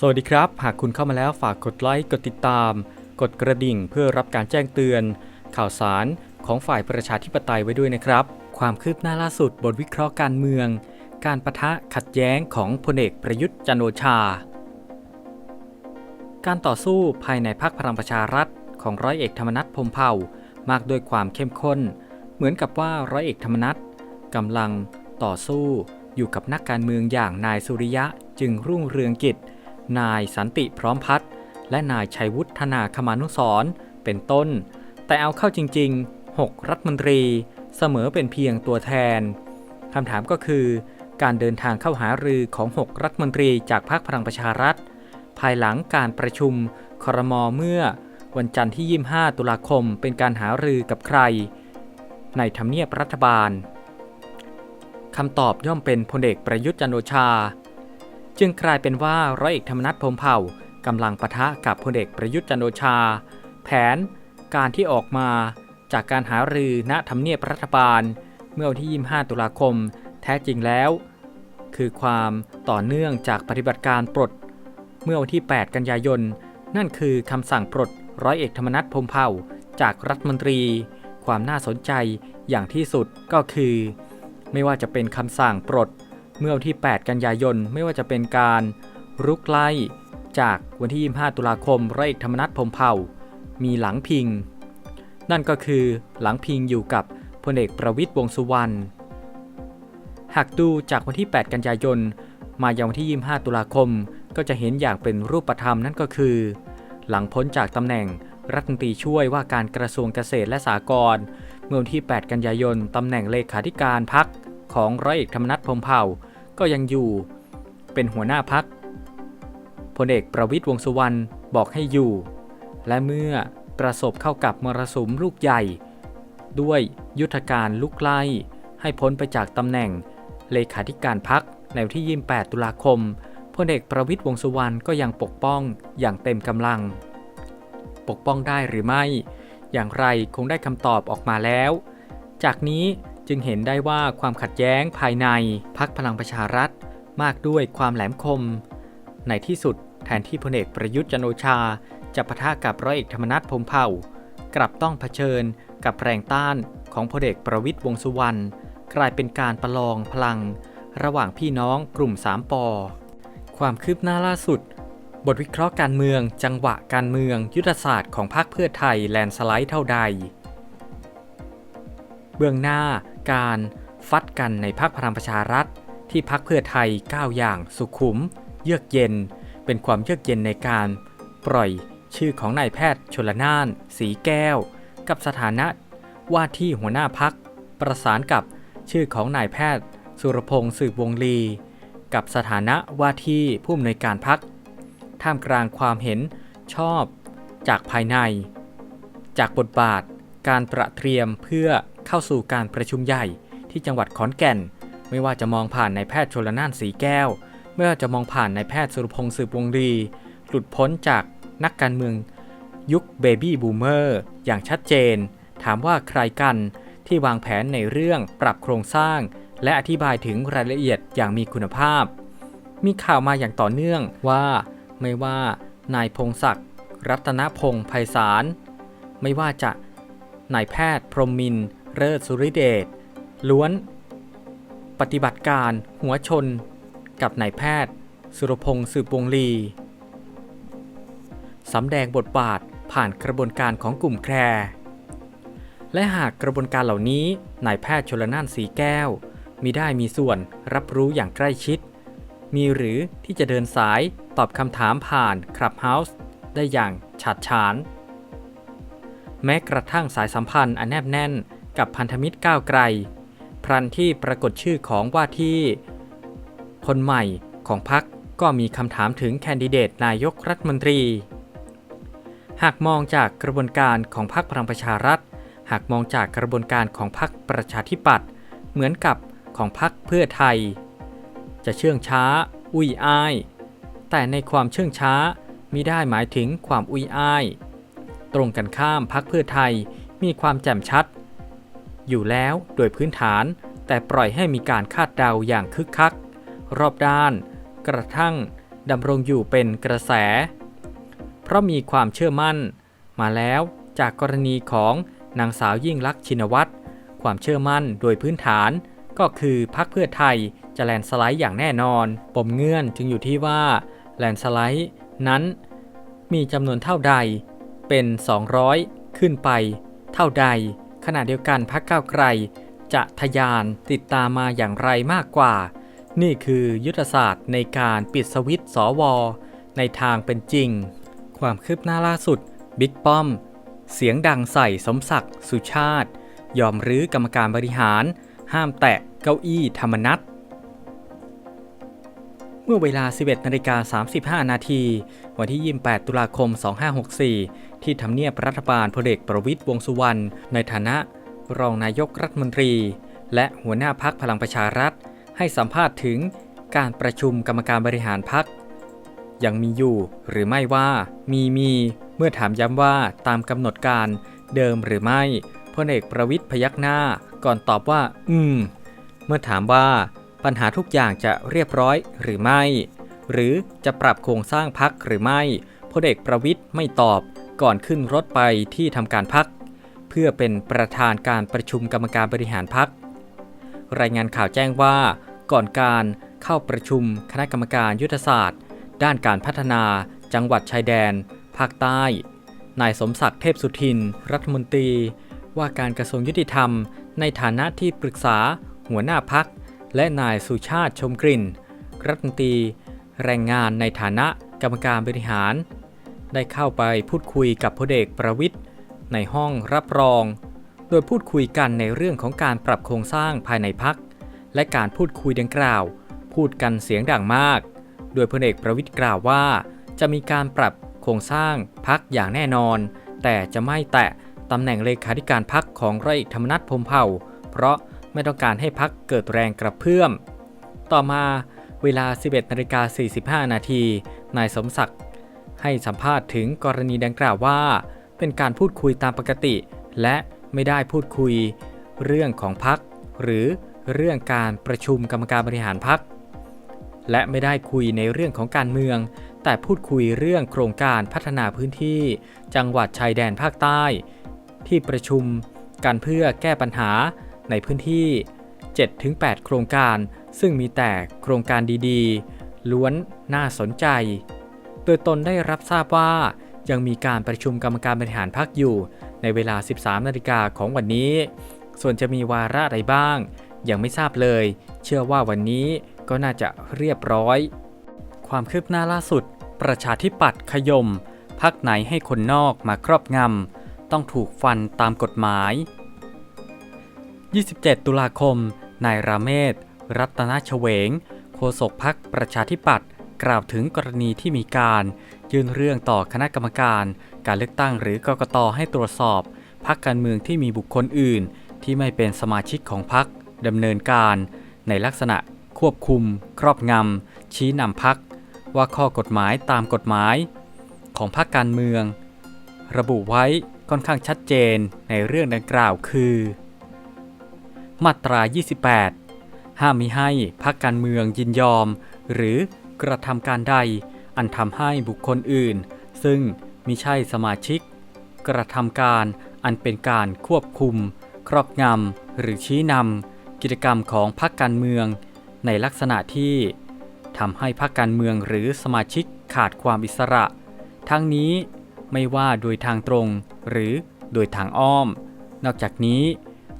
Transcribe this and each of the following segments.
สวัสดีครับ หากคุณเข้ามาแล้วฝากกดไลค์ กดติดตาม กดกระดิ่งเพื่อรับการแจ้งเตือน ข่าวสารของฝ่ายประชาธิปไตยไว้ด้วยนะครับ ความคืบหน้าล่าสุดบทวิเคราะห์การเมือง การประทะขัดแย้งของพลเอกประยุทธ์จันโอชา การต่อสู้ภายในพรรคพลังประชารัฐของร้อยเอกธรรมนัฐพมเผ่ามากด้วยความเข้มข้น เหมือนกับว่าร้อยเอกธรรมนัฐกำลังต่อสู้อยู่กับนักการเมืองอย่างนายสุริยะจึงรุ่งเรืองกิจ นายสันติพร้อมพัฒน์และนายชัยวุฒนาคมานุสรเป็นต้น แต่เอาเข้าจริง ๆ 6 รัฐมนตรีเสมอเป็นเพียงตัวแทนคำถามก็คือ การเดินทางเข้าหารือของ 6 รัฐมนตรีจากพรรคพลังประชารัฐ ภายหลังการประชุมครมเมื่อวันจันทร์ที่ 25 ตุลาคมเป็นการหารือกับใคร ในทำเนียบรัฐบาลคำตอบย่อมเป็นพลเอกประยุทธ์จันโอชา จึงกลายเป็นว่าร้อยเอกธรรมนัฐพรมเผ่ากำลังปะทะกับพลเอกประยุทธ์จันโอชา แผน การที่ออกมาจากการหารือณทำเนียบรัฐบาล เมื่อวันที่ 25 ตุลาคม แท้จริงแล้ว คือความต่อเนื่องจากปฏิบัติการปลด เมื่อวันที่ 8 กันยายน นั่นคือคำสั่งปลดร้อยเอกธรรมนัฐพรมเผ่าจากรัฐมนตรี ความน่าสนใจอย่างที่สุดก็คือ ไม่ว่าจะเป็นคำสั่งปลด เมื่อวันที่ 8 กันยายน ไม่ว่าจะเป็นการรุกไล่จากวันที่ 25 ตุลาคมร้อยเอกธรรมนัฐพรมเผ่า มีหลังพิง นั่นก็คือหลังพิงอยู่กับพลเอกประวิตยวงษ์สุวรรณ หากดูจากวันที่ 8 กันยายน มายังวันที่ 25 ตุลาคม ก็จะเห็นอย่างเป็นรูปธรรมนั่นก็คือ หลังพ้นจากตำแหน่งรัฐมนตรีช่วยว่าการกระทรวงเกษตรและสหกรณ์เมื่อวันที่ 8 กันยายนตำแหน่งเลขาธิการพัก ของร้อยเอกธรรมนัฐพรมเผ่าก็ยังอยู่ เป็นหัวหน้าพักพลเอกประวิตยวงสุวรรณบอกให้อยู่ และเมื่อประสบเข้ากับมรสุมลูกใหญ่ ด้วยยุทธการลุกไล่ ให้พ้นไปจากตำแหน่งเลขาธิการพักในวันที่ 28 ตุลาคมพลเอกประวิตยวงสุวรรณก็ยังปกป้องอย่างเต็มกำลัง ปกป้องได้หรือไม่ อย่างไรคงได้คำตอบออกมาแล้ว จากนี้ จึงเห็นได้ว่าความขัดแย้งภายในพักพลังประชารัฐ มากด้วยความแหลมคม ในที่สุดแทนที่พลเอกประยุทธ์จันโอชา จะปะทะกับร้อยเอกธรรมนัฐพรมเผ่ากลับต้องเผชิญกับแรงต้านของพลเอกประวิตยวงสุวรรณกลายเป็นการประลองพลัง ระหว่างพี่น้องกลุ่ม3ปอความคืบหน้าล่าสุด บทวิเคราะห์การเมือง จังหวะการเมือง ยุทธศาสตร์ของพรรคเพื่อไทยแลนสไลด์เท่าใด เบื้องหน้าการฟัดกันในพรรคพลังประชารัฐ ที่พรรคเพื่อไทยก้าวอย่างสุขุม เยือกเย็น เป็นความเยือกเย็นในการปล่อยชื่อของนายแพทย์ชลนาน สีแก้ว กับสถานะว่าที่หัวหน้าพัก ประสานกับชื่อของนายแพทย์ สุรพงศ์สืบวงลี กับสถานะว่าที่ผู้อำนวยการพัก ท่ามกลางความเห็นชอบจากภายใน จากบทบาทการตระเตรียมเพื่อ เข้าสู่การประชุมใหญ่ที่จังหวัดขอนแก่น ไม่ว่าจะมองผ่านนายแพทย์ชลนานสีแก้ว ไม่ว่าจะมองผ่านนายแพทย์สุรพงศ์สืบวงลีหลุดพ้นจากนักการเมือง ยุคเบบี้บูมเมอร์อย่างชัดเจน ถามว่าใครกันที่วางแผนในเรื่องปรับโครงสร้าง และอธิบายถึงรายละเอียดอย่างมีคุณภาพ มีข่าวมาอย่างต่อเนื่องว่าไม่ว่านายพงศักดิ์รัตนพงศ์ไพศาลไม่ว่าจะนายแพทย์พรหมมิน เลิศสุริเดชล้วน ปฏิบัติการหัวชน กับนายแพทย์ สุรพงศ์สืบวงลีสำแดงบทบาทผ่านกระบวนการของกลุ่มแคร์และหากกระบวนการเหล่านี้นายแพทย์ชลนานสีแก้วมีได้มีส่วนรับรู้อย่างใกล้ชิด มีหรือที่จะเดินสายตอบคำถามผ่านคลับเฮาส์ได้อย่างฉาดฉาน แม้กระทั่งสายสัมพันธ์อันแนบแน่น กับพันธมิตรก้าวไกล พรันที่ปรากฏชื่อของว่าที่ คนใหม่ของพรรคก็มีคำถามถึงแคนดิเดตนายกรัฐมนตรี หากมองจากกระบวนการของพรรคพลังประชารัฐ หากมองจากกระบวนการของพรรคประชาธิปัตย์เหมือนกับของพรรคเพื่อไทย จะเชื่องช้า อุ้ยอ้าย แต่ในความเชื่องช้ามิได้หมายถึงความอุ้ยอ้าย ตรงกันข้ามพรรคเพื่อไทยมีความแจ่มชัด อยู่แล้วโดยพื้นฐาน แต่ปล่อยให้มีการคาดเดาอย่างคึกคัก รอบด้าน กระทั่งดำรงอยู่เป็นกระแส เพราะมีความเชื่อมั่น มาแล้วจากกรณีของนางสาวยิ่งลักษณ์ชินวัตรความเชื่อมั่นโดยพื้นฐาน ก็คือพรรคเพื่อไทยจะแลนสไลด์อย่างแน่นอน ปมเงื่อนจึงอยู่ที่ว่าแลนสไลด์นั้น มีจำนวนเท่าใดเป็น 200 ขึ้นไป เท่าใด ขณะเดียวกันพรรคก้าวไกล จะทะยานติดตามมาอย่างไรมากกว่า นี่คือยุทธศาสตร์ในการปิดสวิตช์สวในทางเป็นจริง ความคืบหน้าล่าสุด บิ๊กป้อม เสียงดังใส่สมศักดิ์สุชาติ ยอมรื้อกรรมการบริหาร ห้ามแตะเก้าอี้ธรรมนัตเมื่อเวลา 11นาฬิกา35 นาที วันที่ 28 ตุลาคม 2564 ที่ทำเนียบรัฐบาลพลเอกประวิตยวงสุวรรณในฐานะ รองนายกรัฐมนตรี และหัวหน้าพักพลังประชารัฐ ให้สัมภาษณ์ถึงการประชุมกรรมการบริหารพักยังมีอยู่หรือไม่ว่ามีมีเมื่อถามย้ำว่าตามกำหนดการเดิมหรือไม่พลเอกประวิตยพยักหน้าก่อนตอบว่า อืม เมื่อถามว่าปัญหาทุกอย่างจะเรียบร้อยหรือไม่ หรือจะปรับโครงสร้างพักหรือไม่พลเอกประวิตยไม่ตอบ ก่อนขึ้นรถไปที่ทำการพัก เพื่อเป็นประธานการประชุมกรรมการบริหารพัก รายงานข่าวแจ้งว่า ก่อนการเข้าประชุมคณะกรรมการยุทธศาสตร์ ด้านการพัฒนา จังหวัดชายแดน ภาคใต้ นายสมศักดิ์เทพสุทิน รัฐมนตรี ว่าการกระทรวงยุติธรรม ในฐานะที่ปรึกษา หัวหน้าพัก และนายสุชาติชมกลิ่น รัฐมนตรีแรงงานในฐานะกรรมการบริหาร ได้เข้าไปพูดคุยกับพลเอกประวิทย์ในห้องรับรอง โดยพูดคุยกันในเรื่องของการปรับโครงสร้างภายในพัก และการพูดคุยดังกล่าว พูดกันเสียงดังมาก โดยพลเอกประวิทย์กล่าวว่า จะมีการปรับโครงสร้างพักอย่างแน่นอน แต่จะไม่แตะตำแหน่งเลขาธิการพักของร้อยเอกธรรมนัฐพมเผ่า เพราะไม่ต้องการให้พักเกิดแรงกระเพื่อม ต่อมาเวลา 11นาฬิกา45 นาที นายสมศักดิ์ ให้สัมภาษณ์ถึงกรณีดังกล่าวว่า เป็นการพูดคุยตามปกติ และไม่ได้พูดคุย เรื่องของพักหรือเรื่องการประชุมกรรมการบริหารพักและไม่ได้คุยในเรื่องของการเมือง แต่พูดคุยเรื่องโครงการพัฒนาพื้นที่ จังหวัดชายแดนภาคใต้ ที่ประชุมกันเพื่อแก้ปัญหาในพื้นที่ 7-8 โครงการ ซึ่งมีแต่โครงการดีๆ ล้วนน่าสนใจ โดยตนได้รับทราบว่า ยังมีการประชุมกรรมการบริหารพักอยู่ ในเวลา 13 นาฬิกาของวันนี้ ส่วนจะมีวาระอะไรบ้าง ยังไม่ทราบเลย เชื่อว่าวันนี้ก็น่าจะเรียบร้อย ความคืบหน้าล่าสุด ประชาธิปัตย์ขยม พักไหนให้คนนอกมาครอบงำต้องถูกฟันตามกฎหมาย 27 ตุลาคม นายราเมศ รัตนชเวง โฆษกพักประชาธิปัตย์ กล่าวถึงกรณีที่มีการ ยื่นเรื่องต่อคณะกรรมการ การเลือกตั้งหรือกกตให้ตรวจสอบพักการเมืองที่มีบุคคลอื่น ที่ไม่เป็นสมาชิกของพักดำเนินการ ในลักษณะควบคุม ครอบงำชี้นำพัก ว่าข้อกฎหมายตามกฎหมาย ของพรรคการเมือง ระบุไว้ค่อนข้างชัดเจนในเรื่องดังกล่าวคือ มาตรา 28 ห้ามมิให้พรรคการเมืองยินยอม หรือ กระทำการใด อันทำให้บุคคลอื่น ซึ่งมิใช่สมาชิก กระทำการอันเป็นการควบคุม ครอบงำหรือชี้นำกิจกรรมของพรรคการเมือง ในลักษณะที่ทำให้พรรคการเมืองหรือสมาชิกขาดความอิสระ ทั้งนี้ไม่ว่าโดยทางตรงหรือโดยทางอ้อม นอกจากนี้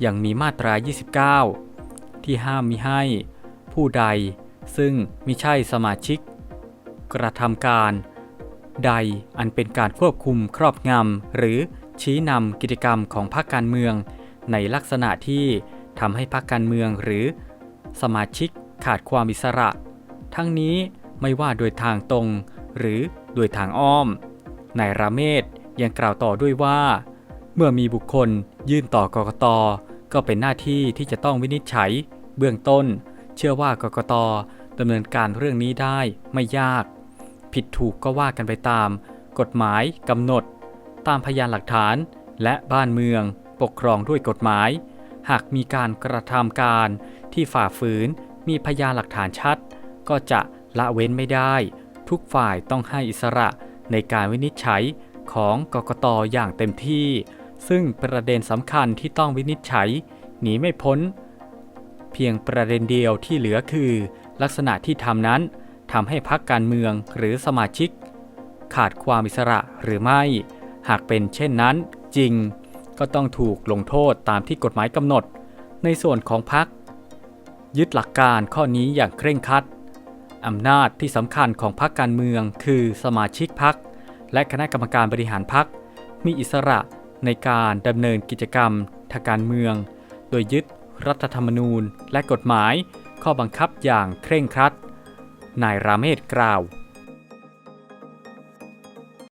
ยังมีมาตรา 29 ที่ห้ามมิให้ ผู้ใด ซึ่งมิใช่สมาชิก กระทำการ ใดอันเป็นการควบคุมครอบงำหรือชี้นำกิจกรรมของพรรคการเมือง ในลักษณะที่ทำให้พรรคการเมืองหรือ สมาชิกขาดความอิสระ ทั้งนี้ไม่ว่าโดยทางตรง หรือโดยทางอ้อมนายราเมศยังกล่าวต่อด้วยว่า เมื่อมีบุคคลยื่นต่อกกต ก็เป็นหน้าที่ที่จะต้องวินิจฉัย เบื้องต้น เชื่อว่ากกตดำเนินการเรื่องนี้ได้ไม่ยาก ผิดถูกก็ว่ากันไปตาม กฎหมายกำหนด ตามพยานหลักฐาน และบ้านเมือง ปกครองด้วยกฎหมาย หากมีการกระทำการที่ฝ่าฝืนมีพยานหลักฐานชัด ก็จะละเว้นไม่ได้ ทุกฝ่ายต้องให้อิสระในการวินิจฉัยของกกตอย่างเต็มที่ ซึ่งประเด็นสำคัญที่ต้องวินิจฉัย หนีไม่พ้น เพียงประเด็นเดียวที่เหลือคือ ลักษณะที่ทำนั้นทำให้พักการเมืองหรือสมาชิก ขาดความอิสระหรือไม่ หากเป็นเช่นนั้นจริง ก็ต้องถูกลงโทษตามที่กฎหมายกำหนด ในส่วนของพัก ยึดหลักการข้อนี้อย่างเคร่งครัดอำนาจที่สำคัญของพรรคการเมืองคือสมาชิกพรรคและคณะกรรมการบริหารพรรคมีอิสระในการดำเนินกิจกรรมทางการเมือง โดยยึด รัฐธรรมนูญและกฎหมาย ข้อบังคับอย่างเคร่งครัด นายราเมศกล่าว